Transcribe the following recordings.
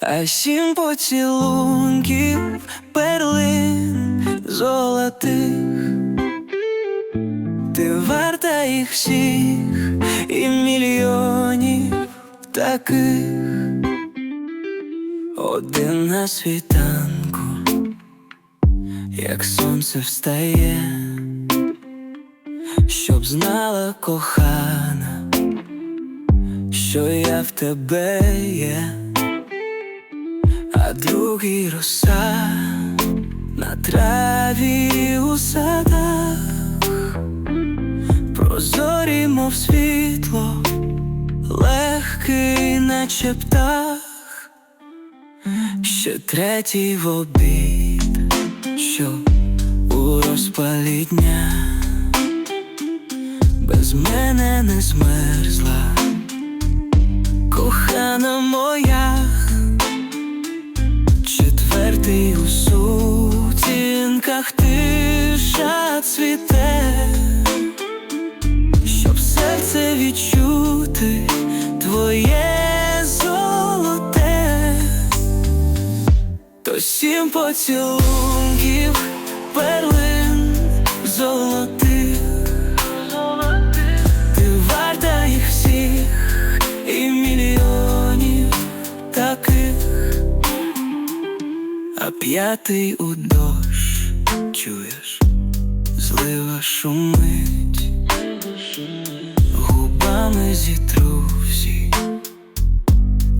а сім поцілунків перлин золотих. Ти варта їх всіх і мільйонів таких. Один на світанку, як сонце встає, щоб знала кохана, що я в тебе є, другий роса на траві у садах, прозорі, мов світло, легкий, наче птах. Ще третій в обід, що у розпалі дня. Без мене не змерзла, кохана сутінках тиша цвіте, щоб серце відчути твоє золоте. То сім поцілунків перлин золотих. Ти варта їх всіх і мільйонів таких. А п'ятий у дощ чуєш, злива шумить. Губами зітру всі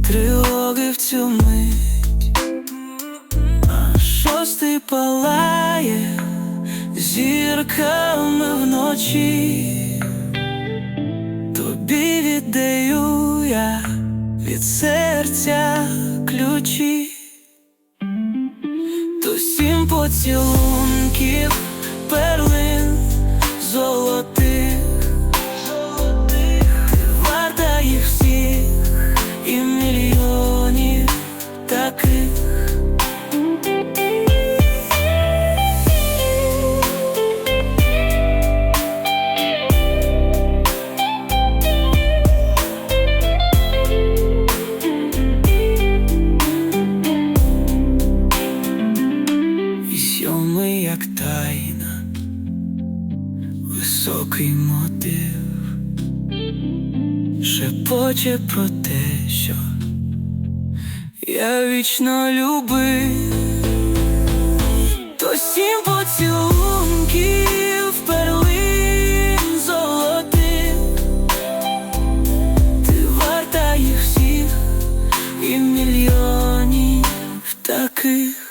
тривоги в цю мить. А шостий палає зірками вночі, тобі віддаю я від серця ключі, сім поцілунків перлин високий мотив, шепоче про те, що я вічно любив, то сім поцілунків перлин золотих, ти варта їх всіх і мільйонів таких.